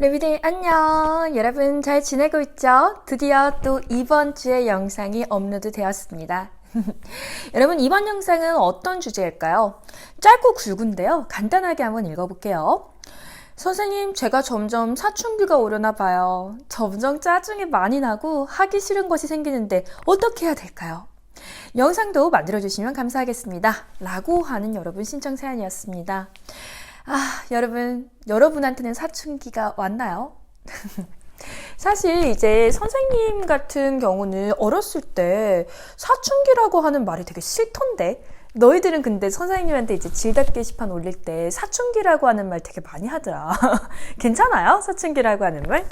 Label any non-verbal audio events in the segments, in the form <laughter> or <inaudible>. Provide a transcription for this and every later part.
레비들 안녕! 여러분 잘 지내고 있죠? 드디어 또 이번 주의 영상이 업로드 되었습니다. <laughs> 여러분 이번 영상은 어떤 주제일까요? 짧고 굵은데요. 간단하게 한번 읽어볼게요. 선생님, 제가 점점 사춘기가 오려나 봐요. 점점 짜증이 많이 나고 하기 싫은 것이 생기는데 어떻게 해야 될까요? 영상도 만들어주시면 감사하겠습니다. 라고 하는 여러분 신청 사연이었습니다. 아, 여러분, 여러분한테는 사춘기가 왔나요? <laughs> 사실 이제 선생님 같은 경우는 어렸을 때 사춘기라고 하는 말이 되게 싫던데 너희들은 근데 선생님한테 이제 질답 게시판 올릴 때 사춘기라고 하는 말 되게 많이 하더라. <laughs> 괜찮아요? 사춘기라고 하는 말?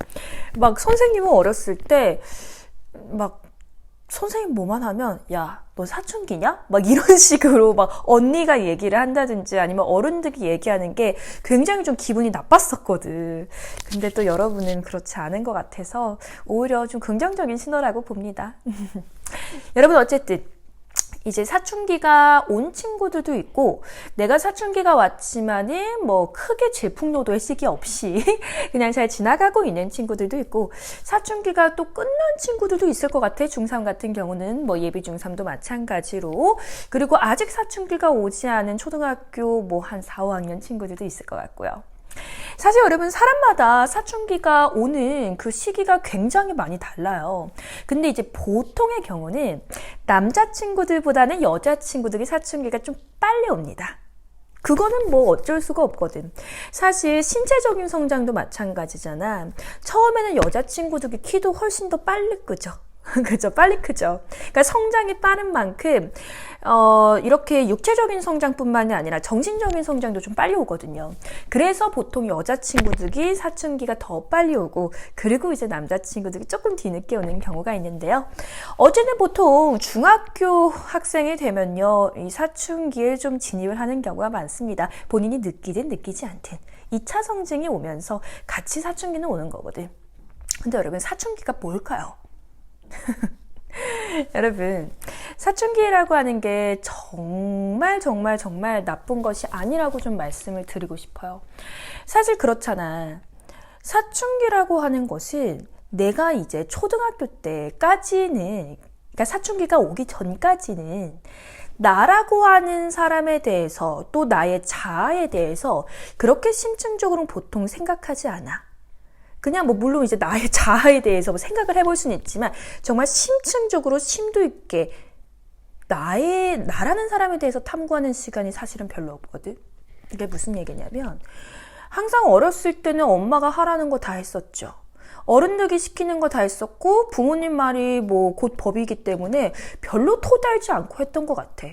막 선생님은 어렸을 때 막 선생님 뭐만 하면 야, 너 사춘기냐? 막 이런 <laughs> 식으로 막 언니가 얘기를 한다든지 아니면 어른들이 얘기하는 게 굉장히 좀 기분이 나빴었거든. 근데 또 여러분은 그렇지 않은 것 같아서 오히려 좀 긍정적인 신호라고 봅니다. <laughs> 여러분 어쨌든 이제 사춘기가 온 친구들도 있고 내가 사춘기가 왔지만은 뭐 크게 질풍노도의 시기 없이 <laughs> 그냥 잘 지나가고 있는 친구들도 있고 사춘기가 또 끝난 친구들도 있을 것 같아 중3 같은 경우는 뭐 예비 중3도 마찬가지로 그리고 아직 사춘기가 오지 않은 초등학교 뭐 한 4, 5학년 친구들도 있을 것 같고요. 사실 여러분 사람마다 사춘기가 오는 그 시기가 굉장히 많이 달라요. 근데 이제 보통의 경우는 남자친구들보다는 여자친구들이 사춘기가 좀 빨리 옵니다. 그거는 뭐 어쩔 수가 없거든. 사실 신체적인 성장도 마찬가지잖아. 처음에는 여자친구들이 키도 훨씬 더 빨리 크죠. <laughs> 그죠. 빨리 크죠. 그러니까 성장이 빠른 만큼, 어, 이렇게 육체적인 성장뿐만이 아니라 정신적인 성장도 좀 빨리 오거든요. 그래서 보통 여자친구들이 사춘기가 더 빨리 오고, 그리고 이제 남자친구들이 조금 뒤늦게 오는 경우가 있는데요. 어제는 보통 중학교 학생이 되면요, 이 사춘기에 좀 진입을 하는 경우가 많습니다. 본인이 느끼든 느끼지 않든. 2차 성징이 오면서 같이 사춘기는 오는 거거든. 근데 여러분, 사춘기가 뭘까요? <laughs> 여러분, 사춘기라고 하는 게 정말 정말 정말 나쁜 것이 아니라고 좀 말씀을 드리고 싶어요. 사실 그렇잖아. 사춘기라고 하는 것은 내가 이제 초등학교 때까지는, 그러니까 사춘기가 오기 전까지는 나라고 하는 사람에 대해서 또 나의 자아에 대해서 그렇게 심층적으로 보통 생각하지 않아. 그냥 뭐 물론 이제 나의 <laughs> 자아에 대해서 뭐 생각을 해볼 수는 있지만 정말 심층적으로 심도 있게 나의 나라는 사람에 대해서 탐구하는 시간이 사실은 별로 없거든. 이게 무슨 얘기냐면 항상 어렸을 때는 엄마가 하라는 거 다 했었죠. 어른들이 시키는 거 다 했었고 부모님 말이 뭐 곧 법이기 때문에 별로 토달지 않고 했던 것 같아.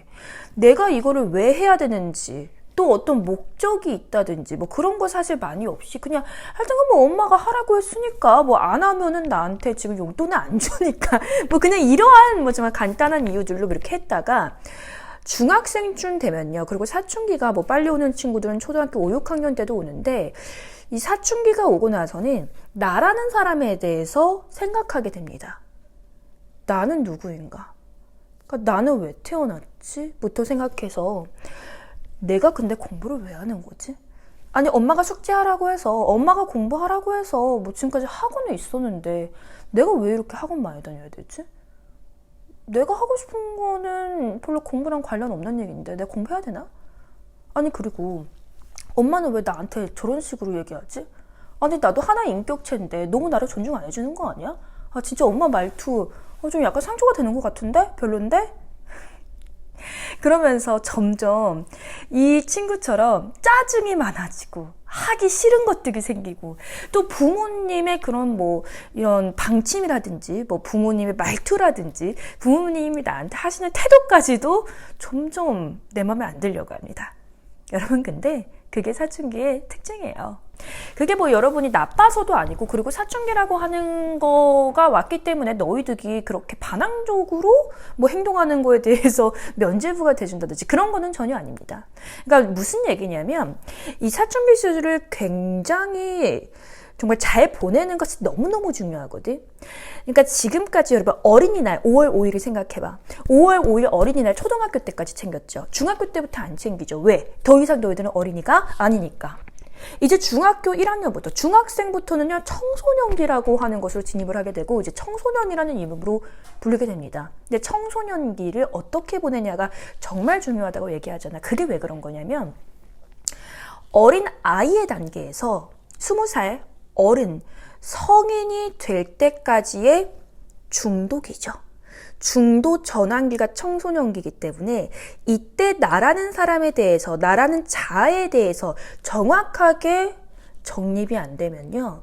내가 이거를 왜 해야 되는지 또 어떤 목적이 있다든지 뭐 그런 거 사실 많이 없이 그냥 하여튼 뭐 엄마가 하라고 했으니까 뭐 안 하면은 나한테 지금 용돈을 안 <laughs> 주니까 뭐 그냥 이러한 뭐 정말 간단한 이유들로 이렇게 했다가 중학생쯤 되면요. 그리고 사춘기가 뭐 빨리 오는 친구들은 초등학교 5, 6학년 때도 오는데 이 사춘기가 오고 나서는 나라는 사람에 대해서 생각하게 됩니다. 나는 누구인가? 그러니까 나는 왜 태어났지? 부터 생각해서 내가 근데 공부를 왜 하는 거지? 아니 엄마가 숙제하라고 해서 엄마가 공부하라고 해서 뭐 지금까지 학원에 있었는데 내가 왜 이렇게 학원 많이 다녀야 되지? 내가 하고 싶은 거는 별로 공부랑 관련 없는 얘기인데 내가 공부해야 되나? 아니 그리고 엄마는 왜 나한테 저런 식으로 얘기하지? 아니 나도 하나의 인격체인데 너무 나를 존중 안 해주는 거 아니야? 아 진짜 엄마 말투 어, 좀 약간 상처가 되는 것 같은데? 별론데? 그러면서 점점 이 친구처럼 짜증이 많아지고 하기 싫은 것들이 생기고 또 부모님의 그런 뭐 이런 방침이라든지 뭐 부모님의 말투라든지 부모님이 나한테 하시는 태도까지도 점점 내 마음에 안 들려고 합니다. 여러분 근데 그게 사춘기의 특징이에요. 그게 뭐 여러분이 나빠서도 아니고 그리고 사춘기라고 하는 거가 왔기 때문에 너희들이 그렇게 반항적으로 뭐 행동하는 거에 대해서 <laughs> 면죄부가 돼준다든지 그런 거는 전혀 아닙니다. 그러니까 무슨 얘기냐면 이 사춘기 시절을 굉장히 정말 잘 보내는 것이 너무너무 중요하거든. 그러니까 지금까지 여러분 어린이날 5월 5일을 생각해봐. 5월 5일 어린이날 초등학교 때까지 챙겼죠. 중학교 때부터 안 챙기죠. 왜? 더 이상 너희들은 어린이가 아니니까. 이제 중학교 1학년부터 중학생부터는요 청소년기라고 하는 것으로 진입을 하게 되고 이제 청소년이라는 이름으로 부르게 됩니다. 근데 청소년기를 어떻게 보내냐가 정말 중요하다고 얘기하잖아. 그게 왜 그런 거냐면 어린 아이의 단계에서 20살 어른 성인이 될 때까지의 중독이죠. 중도 전환기가 청소년기이기 때문에 이때 나라는 사람에 대해서 나라는 자아에 대해서 정확하게 정립이 안 되면요.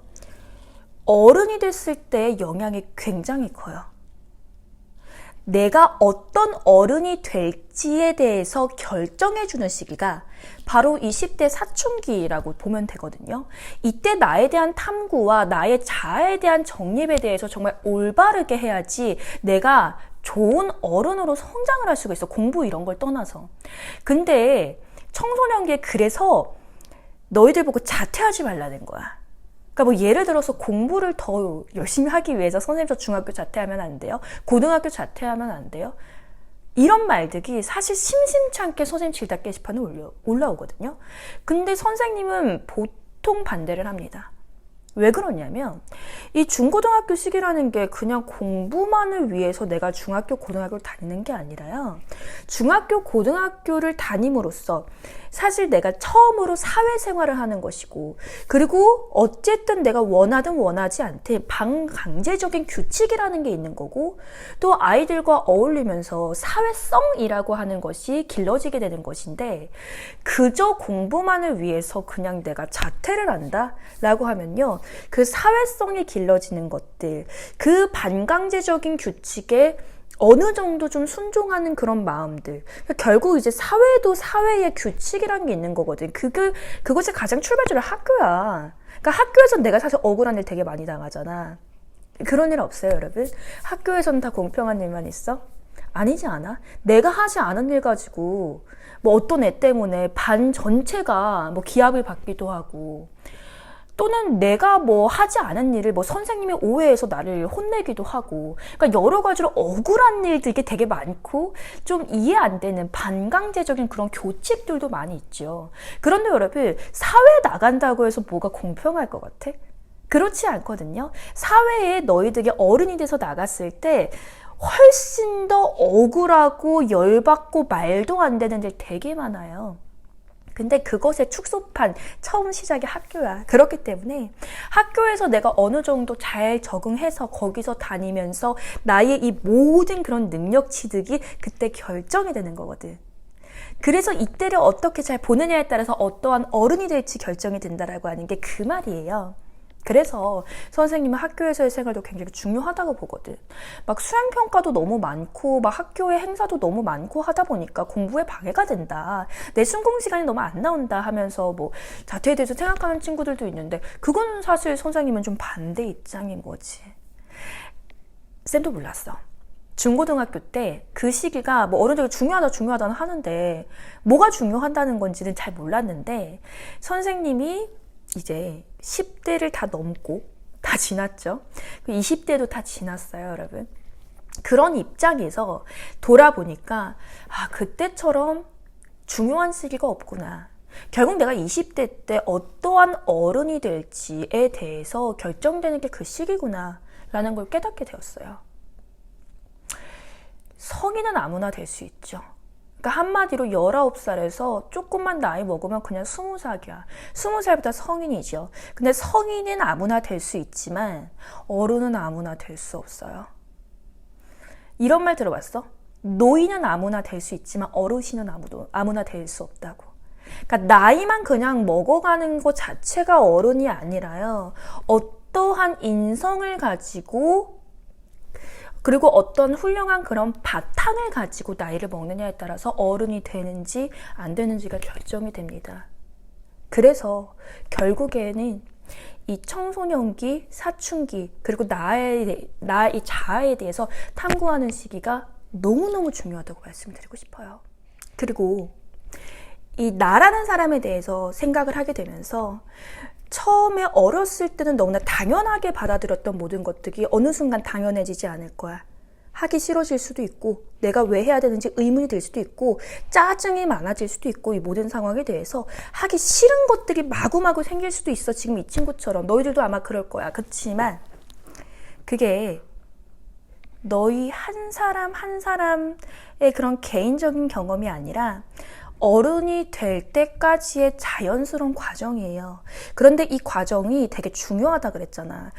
어른이 됐을 때 영향이 굉장히 커요. 내가 어떤 어른이 될지에 대해서 결정해주는 시기가 바로 20대 사춘기라고 보면 되거든요. 이때 나에 대한 탐구와 나의 자아에 대한 정립에 대해서 정말 올바르게 해야지 내가 좋은 어른으로 성장을 할 수가 있어. 공부 이런 걸 떠나서. 근데 청소년기에 그래서 너희들 보고 자퇴하지 말라는 거야. 그러니까 뭐 예를 들어서 공부를 더 열심히 하기 위해서 선생님 저 중학교 자퇴하면 안 돼요? 고등학교 자퇴하면 안 돼요? 이런 말들이 사실 심심찮게 선생님 질답 게시판에 올려, 올라오거든요. 근데 선생님은 보통 반대를 합니다. 왜 그러냐면 이 중고등학교 시기라는 게 그냥 공부만을 위해서 내가 중학교 고등학교를 다니는 게 아니라요. 중학교 고등학교를 다님으로써 사실 내가 처음으로 사회생활을 하는 것이고 그리고 어쨌든 내가 원하든 원하지 않든 반강제적인 규칙이라는 게 있는 거고 또 아이들과 어울리면서 사회성이라고 하는 것이 길러지게 되는 것인데 그저 공부만을 위해서 그냥 내가 자퇴를 한다라고 하면요 그 사회성이 길러지는 것들 그 반강제적인 규칙에 어느 정도 좀 순종하는 그런 마음들. 그러니까 결국 이제 사회도 사회의 규칙이라는 게 있는 거거든. 그게, 그것이 가장 출발점이 학교야. 그러니까 학교에서 내가 사실 억울한 일 되게 많이 당하잖아. 그런 일 없어요, 여러분? 학교에서는 다 공평한 일만 있어? 아니지 않아? 내가 하지 않은 일 가지고 뭐 어떤 애 때문에 반 전체가 뭐 기합을 받기도 하고 또는 내가 뭐 하지 않은 일을 뭐 선생님이 오해해서 나를 혼내기도 하고 그러니까 여러 가지로 억울한 일들이 되게 많고 좀 이해 안 되는 반강제적인 그런 교칙들도 많이 있죠. 그런데 여러분 사회 나간다고 해서 뭐가 공평할 것 같아? 그렇지 않거든요. 사회에 너희들이 어른이 돼서 나갔을 때 훨씬 더 억울하고 열받고 말도 안 되는 일 되게 많아요. 근데 그것의 축소판 처음 시작이 학교야. 그렇기 때문에 학교에서 내가 어느 정도 잘 적응해서 거기서 다니면서 나의 이 모든 그런 능력 취득이 그때 결정이 되는 거거든. 그래서 이때를 어떻게 잘 보느냐에 따라서 어떠한 어른이 될지 결정이 된다라고 하는 게 그 말이에요. 그래서 선생님은 학교에서의 생활도 굉장히 중요하다고 보거든. 막 수행평가도 너무 많고, 막 학교의 행사도 너무 많고 하다 보니까 공부에 방해가 된다. 내 순공 시간이 너무 안 나온다 하면서 뭐 자퇴에 대해서 생각하는 친구들도 있는데, 그건 사실 선생님은 좀 반대 입장인 거지. 쌤도 몰랐어. 중고등학교 때 그 시기가 뭐 어른들이 중요하다 중요하다는 하는데 뭐가 중요하다는 건지는 잘 몰랐는데 선생님이 이제 10대를 다 넘고 다 지났죠. 20대도 다 지났어요, 여러분. 그런 입장에서 돌아보니까 아, 그때처럼 중요한 시기가 없구나. 결국 내가 20대 때 어떠한 어른이 될지에 대해서 결정되는 게 그 시기구나. 라는 걸 깨닫게 되었어요. 성인은 아무나 될 수 있죠. 그러니까 한마디로 19살에서 조금만 나이 먹으면 그냥 20살이야. 20살보다 성인이죠. 근데 성인은 아무나 될 수 있지만 어른은 아무나 될 수 없어요. 이런 말 들어봤어? 노인은 아무나 될 수 있지만 어르신은 아무도 아무나 될 수 없다고. 그러니까 나이만 그냥 먹어가는 것 자체가 어른이 아니라요. 어떠한 인성을 가지고 그리고 어떤 훌륭한 그런 바탕을 가지고 나이를 먹느냐에 따라서 어른이 되는지 안 되는지가 결정이 됩니다. 그래서 결국에는 이 청소년기, 사춘기, 그리고 나의, 나의 자아에 대해서 탐구하는 시기가 너무너무 중요하다고 말씀드리고 싶어요. 그리고 이 나라는 사람에 대해서 생각을 하게 되면서 처음에 어렸을 때는 너무나 당연하게 받아들였던 모든 것들이 어느 순간 당연해지지 않을 거야. 하기 싫어질 수도 있고 내가 왜 해야 되는지 의문이 들 수도 있고 짜증이 많아질 수도 있고 이 모든 상황에 대해서 하기 싫은 것들이 마구마구 생길 수도 있어 지금 이 친구처럼 너희들도 아마 그럴 거야 그렇지만 그게 너희 한 사람 한 사람의 그런 개인적인 경험이 아니라 어른이 될 때까지의 자연스러운 과정이에요. 그런데 이 과정이 되게 중요하다 그랬잖아.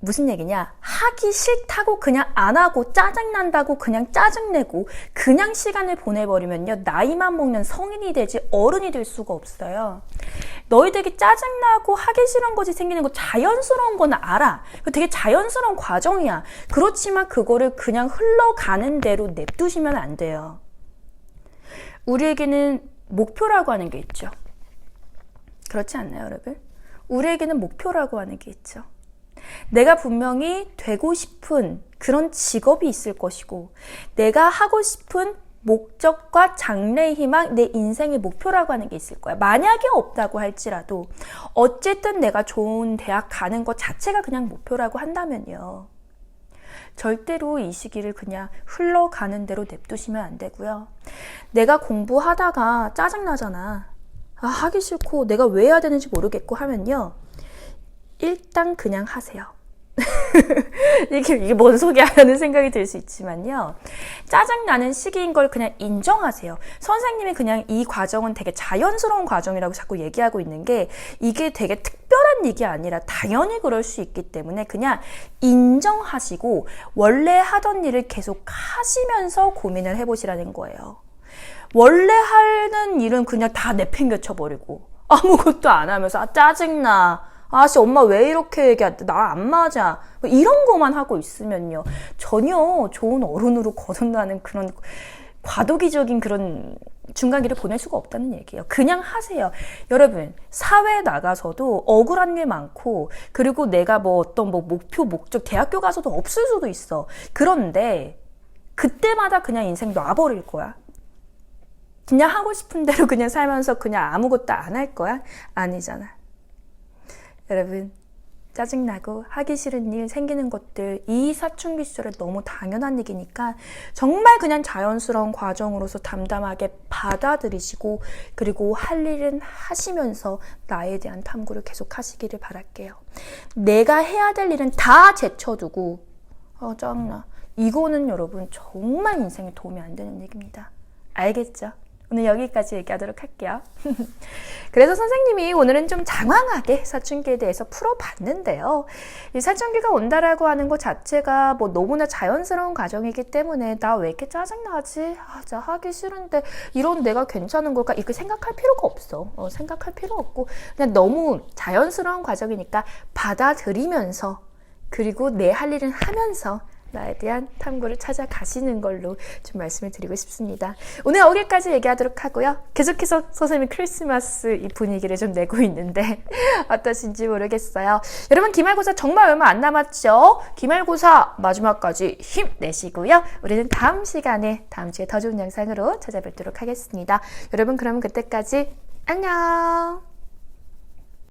무슨 얘기냐? 하기 싫다고 그냥 안 하고 짜증난다고 그냥 짜증내고 그냥 시간을 보내버리면요. 나이만 먹는 성인이 되지 어른이 될 수가 없어요. 너희들이 짜증나고 하기 싫은 것이 생기는 거 자연스러운 건 알아. 그 되게 자연스러운 과정이야. 그렇지만 그거를 그냥 흘러가는 대로 냅두시면 안 돼요. 우리에게는 목표라고 하는 게 있죠. 그렇지 않나요, 여러분? 우리에게는 목표라고 하는 게 있죠. 내가 분명히 되고 싶은 그런 직업이 있을 것이고, 내가 하고 싶은 목적과 장래 희망, 내 인생의 목표라고 하는 게 있을 거야. 만약에 없다고 할지라도, 어쨌든 내가 좋은 대학 가는 것 자체가 그냥 목표라고 한다면요. 절대로 이 시기를 그냥 흘러가는 대로 냅두시면 안 되고요. 내가 공부하다가 짜증나잖아. 아, 하기 싫고 내가 왜 해야 되는지 모르겠고 하면요. 일단 그냥 하세요. <laughs> 이게, 이게 뭔 소리야? 라는 생각이 들 수 있지만요. 짜증나는 시기인 걸 그냥 인정하세요. 선생님이 그냥 이 과정은 되게 자연스러운 과정이라고 자꾸 얘기하고 있는 게 이게 되게 특별한 얘기 아니라 당연히 그럴 수 있기 때문에 그냥 인정하시고 원래 하던 일을 계속 하시면서 고민을 해보시라는 거예요. 원래 하는 일은 그냥 다 내팽개쳐 버리고 아무것도 안 하면서 아 짜증나 아씨 엄마 왜 이렇게 얘기하대 나안 맞아 뭐 이런 거만 하고 있으면요 전혀 좋은 어른으로 거듭나는 그런 과도기적인 그런 중간기를 보낼 수가 없다는 얘기예요. 그냥 하세요. 여러분, 사회에 나가서도 억울한 일 많고, 그리고 내가 뭐 어떤 뭐 목표, 목적, 대학교 가서도 없을 수도 있어. 그런데, 그때마다 그냥 인생 놔버릴 거야. 그냥 하고 싶은 대로 그냥 살면서 그냥 아무것도 안 할 거야? 아니잖아. 여러분, 짜증나고 하기 싫은 일 생기는 것들 이 사춘기 시절에 너무 당연한 얘기니까 정말 그냥 자연스러운 과정으로서 담담하게 받아들이시고 그리고 할 일은 하시면서 나에 대한 탐구를 계속 하시기를 바랄게요. 내가 해야 될 일은 다 제쳐두고 어 짜증나. 이거는 여러분 정말 인생에 도움이 안 되는 얘기입니다. 알겠죠? 오늘 여기까지 얘기하도록 할게요. <laughs> 그래서 선생님이 오늘은 좀 장황하게 사춘기에 대해서 풀어봤는데요. 이 사춘기가 온다라고 하는 것 자체가 뭐 너무나 자연스러운 과정이기 때문에 나 왜 이렇게 짜증나지? 아, 자, 하기 싫은데 이런 내가 괜찮은 걸까? 이렇게 생각할 필요가 없어. 어, 생각할 필요 없고 그냥 너무 자연스러운 과정이니까 받아들이면서 그리고 내 할 일은 하면서 나에 대한 탐구를 찾아가시는 걸로 좀 말씀을 드리고 싶습니다. 오늘 여기까지 얘기하도록 하고요. 계속해서 선생님이 크리스마스 이 분위기를 좀 내고 <laughs> 있는데 어떠신지 모르겠어요. 여러분 기말고사 정말 얼마 안 남았죠? 기말고사 마지막까지 힘내시고요. 우리는 다음 시간에 다음 주에 더 좋은 영상으로 찾아뵙도록 하겠습니다. 여러분 그러면 그때까지 안녕!